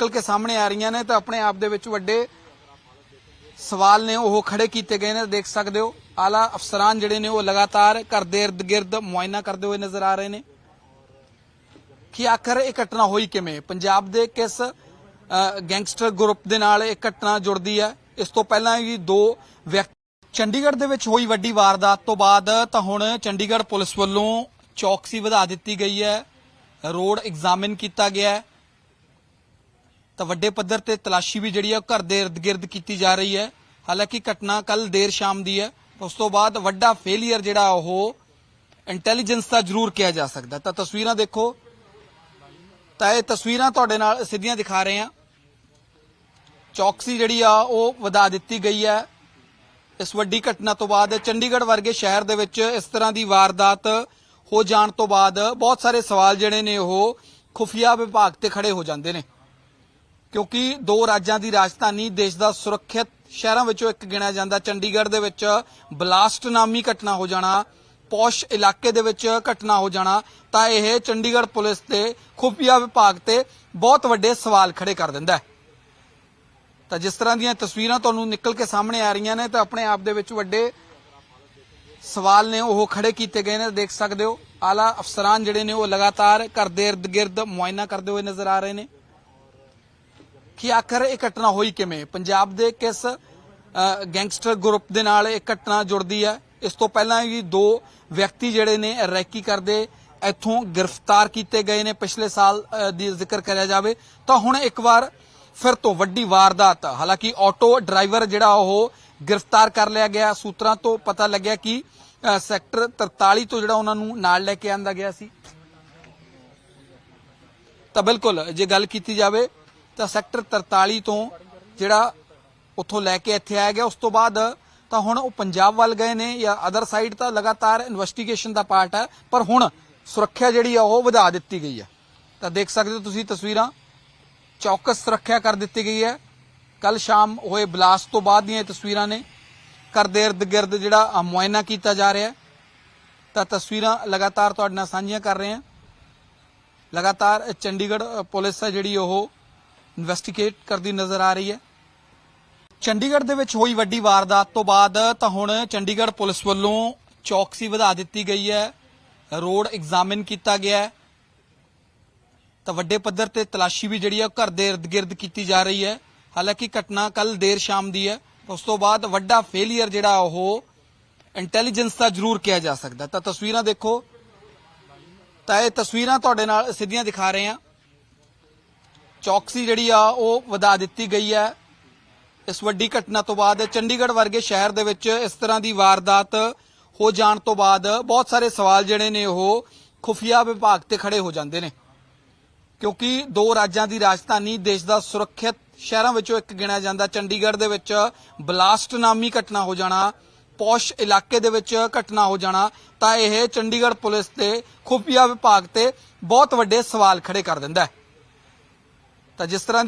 ਨਿਕਲ ਕੇ ਸਾਹਮਣੇ ਆ ਰਹੀਆਂ ਨੇ ਤਾਂ ਆਪਣੇ ਆਪ ਦੇ ਵਿੱਚ ਵੱਡੇ ਸਵਾਲ ਨੇ ਉਹ ਖੜੇ ਕੀਤੇ ਗਏ ਨੇ, ਦੇਖ ਸਕਦੇ ਹੋ। ਆਲਾ ਅਫਸਰਾਨ ਜਿਹੜੇ ਨੇ ਉਹ ਲਗਾਤਾਰ ਘਰ ਦੇ ਇਰਦ ਗਿਰਦ ਮੁਆਇਨਾ ਕਰਦੇ ਹੋਏ ਨਜ਼ਰ ਆ ਰਹੇ ਨੇ। ਕਿ ਆਖਰ ਇਹ ਘਟਨਾ ਹੋਈ ਕਿਵੇਂ? ਪੰਜਾਬ ਦੇ ਕਿਸ ਗੈਂਗਸਟਰ ਗਰੁੱਪ ਦੇ ਨਾਲ ਇਹ ਘਟਨਾ ਜੁੜਦੀ ਹੈ? ਇਸ ਤੋਂ ਪਹਿਲਾਂ ਵੀ ਦੋ ਵਿਅਕਤੀ ਚੰਡੀਗੜ੍ਹ ਦੇ ਵਿੱਚ ਹੋਈ ਵੱਡੀ ਵਾਰਦਾਤ ਤੋਂ ਬਾਅਦ ਤਾਂ ਹੁਣ ਚੰਡੀਗੜ੍ਹ ਪੁਲਿਸ ਵੱਲੋਂ ਚੌਕਸੀ ਵਧਾ ਦਿੱਤੀ ਗਈ ਹੈ। ਰੋਡ ਐਗਜ਼ਾਮਿਨ ਕੀਤਾ ਗਿਆ ਹੈ। ਤਾਂ ਵੱਡੇ ਪੱਧਰ ਤੇ ਤਲਾਸ਼ੀ ਵੀ ਜਿਹੜੀ ਹੈ ਉਹ ਘਰ ਦੇ ਇਰਦ-ਗਿਰਦ ਕੀਤੀ ਜਾ ਰਹੀ ਹੈ। ਹਾਲਾਂਕਿ ਘਟਨਾ ਕੱਲ ਦੇਰ ਸ਼ਾਮ ਦੀ ਹੈ। ਉਸ ਤੋਂ ਬਾਅਦ ਵੱਡਾ ਫੇਲਿਅਰ ਜਿਹੜਾ ਉਹ ਇੰਟੈਲੀਜੈਂਸ ਦਾ ਜ਼ਰੂਰ ਕਿਹਾ ਜਾ ਸਕਦਾ। ਤਾਂ ਤਸਵੀਰਾਂ ਦੇਖੋ। ਤਾਂ ਇਹ ਤਸਵੀਰਾਂ ਤੁਹਾਡੇ ਨਾਲ ਸਿੱਧੀਆਂ ਦਿਖਾ ਰਹੇ ਹਾਂ। ਚੌਕਸੀ ਜਿਹੜੀ ਆ ਉਹ ਵਧਾ ਦਿੱਤੀ ਗਈ ਹੈ। ਇਸ ਵੱਡੀ ਘਟਨਾ ਤੋਂ ਬਾਅਦ ਚੰਡੀਗੜ੍ਹ ਵਰਗੇ ਸ਼ਹਿਰ ਦੇ ਵਿੱਚ ਇਸ ਤਰ੍ਹਾਂ ਦੀ ਵਾਰਦਾਤ ਹੋ ਜਾਣ ਤੋਂ ਬਾਅਦ ਬਹੁਤ ਸਾਰੇ ਸਵਾਲ ਜਿਹੜੇ ਨੇ ਉਹ ਖੁਫੀਆ ਵਿਭਾਗ ਤੇ ਖੜੇ ਹੋ ਜਾਂਦੇ ਨੇ। ਕਿਉਂਕਿ ਦੋ ਰਾਜਾਂ ਦੀ ਰਾਜਧਾਨੀ, ਦੇਸ਼ ਦਾ ਸੁਰੱਖਿਅਤ ਸ਼ਹਿਰਾਂ ਵਿੱਚੋਂ ਇੱਕ ਗਿਣਿਆ ਜਾਂਦਾ। ਚੰਡੀਗੜ੍ਹ ਦੇ ਵਿੱਚ ਬਲਾਸਟ ਨਾਮੀ ਘਟਨਾ ਹੋ ਜਾਣਾ, ਪੌਸ਼ ਇਲਾਕੇ ਦੇ ਵਿੱਚ ਘਟਨਾ ਹੋ ਜਾਣਾ, ਤਾਂ ਇਹ ਚੰਡੀਗੜ੍ਹ ਪੁਲਿਸ ਦੇ ਖੁਫੀਆ ਵਿਭਾਗ ਤੇ ਬਹੁਤ ਵੱਡੇ ਸਵਾਲ ਖੜੇ ਕਰ ਦਿੰਦਾ ਹੈ। ਤਾਂ ਜਿਸ ਤਰ੍ਹਾਂ ਦੀਆਂ ਤਸਵੀਰਾਂ ਤੁਹਾਨੂੰ ਨਿਕਲ ਕੇ ਸਾਹਮਣੇ ਆ ਰਹੀਆਂ ਨੇ, ਤਾਂ ਆਪਣੇ ਆਪ ਦੇ ਵਿੱਚ ਵੱਡੇ ਸਵਾਲ ਨੇ ਉਹ ਖੜੇ ਕੀਤੇ ਗਏ ਨੇ। ਦੇਖ ਸਕਦੇ ਹੋ, ਆਲਾ ਅਫਸਰਾਨ ਜਿਹੜੇ ਨੇ ਉਹ ਲਗਾਤਾਰ ਘਰ ਦੇ ਇਰਦ ਗਿਰਦ ਮੁਆਇਨਾ ਕਰਦੇ ਹੋਏ ਨਜ਼ਰ ਆ ਰਹੇ ਨੇ। ਕਿ ਆਖਰ ਇਹ ਘਟਨਾ ਹੋਈ ਕਿਵੇਂ? ਪੰਜਾਬ ਦੇ ਕਿਸ ਗੈਂਗਸਟਰ ਗਰੁੱਪ ਦੇ ਨਾਲ ਇਹ ਘਟਨਾ ਜੁੜਦੀ ਹੈ? ਇਸ ਤੋਂ ਪਹਿਲਾਂ ਵੀ ਦੋ ਵਿਅਕਤੀ ਜਿਹੜੇ ਨੇ ਰੈਕੀ ਕਰਦੇ ਇੱਥੋਂ ਗ੍ਰਿਫਤਾਰ ਕੀਤੇ ਗਏ ਨੇ ਪਿਛਲੇ ਸਾਲ ਅ, ਦੀ ਜ਼ਿਕਰ ਕਰਿਆ ਜਾਵੇ। ਤਾਂ ਹੁਣ ਇੱਕ ਵਾਰ ਫਿਰ ਤੋਂ ਵੱਡੀ ਵਾਰਦਾਤ ਹਾਲਾਂਕਿ ਆਟੋ ਡਰਾਈਵਰ ਜਿਹੜਾ ਉਹ ਗ੍ਰਿਫਤਾਰ ਕਰ ਲਿਆ ਗਿਆ। ਸੂਤਰਾਂ ਤੋਂ ਪਤਾ ਲੱਗਿਆ ਕਿ ਸੈਕਟਰ 43 ਤੋਂ ਜਿਹੜਾ ਉਹਨਾਂ ਨੂੰ ਨਾਲ ਲੈ ਕੇ ਆਂਦਾ ਗਿਆ ਸੀ। ਤਾਂ ਬਿਲਕੁਲ ਜੇ ਗੱਲ ਕੀਤੀ ਜਾਵੇ ਤਾਂ ਸੈਕਟਰ 43 ਤੋਂ ਜਿਹੜਾ ਉੱਥੋਂ ਲੈ ਕੇ ਇੱਥੇ ਆਇਆ ਗਿਆ, ਉਸ ਤੋਂ ਬਾਅਦ ਤਾਂ ਹੁਣ ਉਹ ਪੰਜਾਬ ਵੱਲ ਗਏ ਨੇ ਜਾਂ ਅਦਰ ਸਾਈਡ ਤਾਂ ਲਗਾਤਾਰ ਇਨਵੈਸਟੀਗੇਸ਼ਨ ਦਾ ਪਾਰਟ ਹੈ, ਪਰ ਹੁਣ ਸੁਰੱਖਿਆ ਜਿਹੜੀ ਆ ਉਹ ਵਧਾ ਦਿੱਤੀ ਗਈ ਹੈ। ਤਾਂ ਦੇਖ ਸਕਦੇ ਹੋ ਤੁਸੀਂ ਤਸਵੀਰਾਂ, ਚੌਕਸ ਸੁਰੱਖਿਆ ਕਰ ਦਿੱਤੀ ਗਈ ਹੈ। ਕੱਲ ਸ਼ਾਮ ਹੋਏ ਬਲਾਸਟ ਤੋਂ ਬਾਅਦ ਦੀਆਂ ਇਹ ਤਸਵੀਰਾਂ ਨੇ। ਘਰ ਦੇ ਇਰਦ ਗਿਰਦ ਜਿਹੜਾ ਮੁਆਇਨਾ ਕੀਤਾ ਜਾ ਰਿਹਾ ਤਾਂ ਤਸਵੀਰਾਂ ਲਗਾਤਾਰ ਤੁਹਾਡੇ ਨਾਲ ਸਾਂਝੀਆਂ ਕਰ ਰਹੇ ਹਾਂ। ਲਗਾਤਾਰ ਚੰਡੀਗੜ੍ਹ ਪੁਲਿਸ ਹੈ ਜਿਹੜੀ ਉਹ ਇਨਵੈਸਟੀਗੇਟ ਕਰਦੀ ਨਜ਼ਰ ਆ ਰਹੀ ਹੈ। ਚੰਡੀਗੜ੍ਹ ਦੇ ਵਿੱਚ ਹੋਈ ਵੱਡੀ ਵਾਰਦਾਤ ਤੋਂ ਬਾਅਦ ਤਾਂ ਹੁਣ ਚੰਡੀਗੜ੍ਹ ਪੁਲਿਸ ਵੱਲੋਂ ਚੌਕਸੀ ਵਧਾ ਦਿੱਤੀ ਗਈ ਹੈ। ਰੋਡ ਐਗਜ਼ਾਮਿਨ ਕੀਤਾ ਗਿਆ ਹੈ। ਤਾਂ ਵੱਡੇ ਪੱਧਰ ਤੇ ਤਲਾਸ਼ੀ ਵੀ ਜਿਹੜੀ ਹੈ ਉਹ ਘਰ ਦੇ ਇਰਦ-ਗਿਰਦ ਕੀਤੀ ਜਾ ਰਹੀ ਹੈ। ਹਾਲਾਂਕਿ ਘਟਨਾ ਕੱਲ ਦੇਰ ਸ਼ਾਮ ਦੀ ਹੈ। ਉਸ ਤੋਂ ਬਾਅਦ ਵੱਡਾ ਫੇਲਿਅਰ ਜਿਹੜਾ ਉਹ ਇੰਟੈਲੀਜੈਂਸ ਦਾ ਜ਼ਰੂਰ ਕਿਹਾ ਜਾ ਸਕਦਾ। ਤਾਂ ਤਸਵੀਰਾਂ ਦੇਖੋ। ਤਾਂ ਇਹ ਤਸਵੀਰਾਂ ਤੁਹਾਡੇ ਨਾਲ ਸਿੱਧੀਆਂ ਦਿਖਾ ਰਹੇ ਹਾਂ। ਚੌਕਸੀ ਜਿਹੜੀ ਆ, ਉਹ ਵਧਾ ਦਿੱਤੀ ਗਈ ਹੈ। ਇਸ ਵੱਡੀ ਘਟਨਾ ਤੋਂ ਬਾਅਦ ਚੰਡੀਗੜ੍ਹ ਵਰਗੇ ਸ਼ਹਿਰ ਦੇ ਵਿੱਚ ਇਸ ਤਰ੍ਹਾਂ ਦੀ ਵਾਰਦਾਤ ਹੋ ਜਾਣ ਤੋਂ ਬਾਅਦ ਬਹੁਤ ਸਾਰੇ ਸਵਾਲ ਜਿਹੜੇ ਨੇ, ਉਹ ਖੁਫੀਆ ਵਿਭਾਗ ਤੇ ਖੜੇ ਹੋ ਜਾਂਦੇ ਨੇ। ਕਿਉਂਕਿ ਦੋ ਰਾਜਾਂ ਦੀ ਰਾਜਧਾਨੀ, ਦੇਸ਼ ਦਾ ਸੁਰੱਖਿਅਤ ਸ਼ਹਿਰਾਂ ਵਿੱਚੋਂ ਇੱਕ ਗਿਣਿਆ ਜਾਂਦਾ। ਚੰਡੀਗੜ੍ਹ ਦੇ ਵਿੱਚ ਬਲਾਸਟ ਨਾਮੀ ਘਟਨਾ ਹੋ ਜਾਣਾ, ਪੌਸ਼ ਇਲਾਕੇ ਦੇ ਵਿੱਚ ਘਟਨਾ ਹੋ ਜਾਣਾ, ਤਾਂ ਇਹ ਚੰਡੀਗੜ੍ਹ ਪੁਲਿਸ ਤੇ ਖੁਫੀਆ ਵਿਭਾਗ ਤੇ ਬਹੁਤ ਵੱਡੇ ਸਵਾਲ ਖੜੇ ਕਰ ਦਿੰਦਾ ਹੈ। ਤਾਂ ਜਿਸ ਤਰ੍ਹਾਂ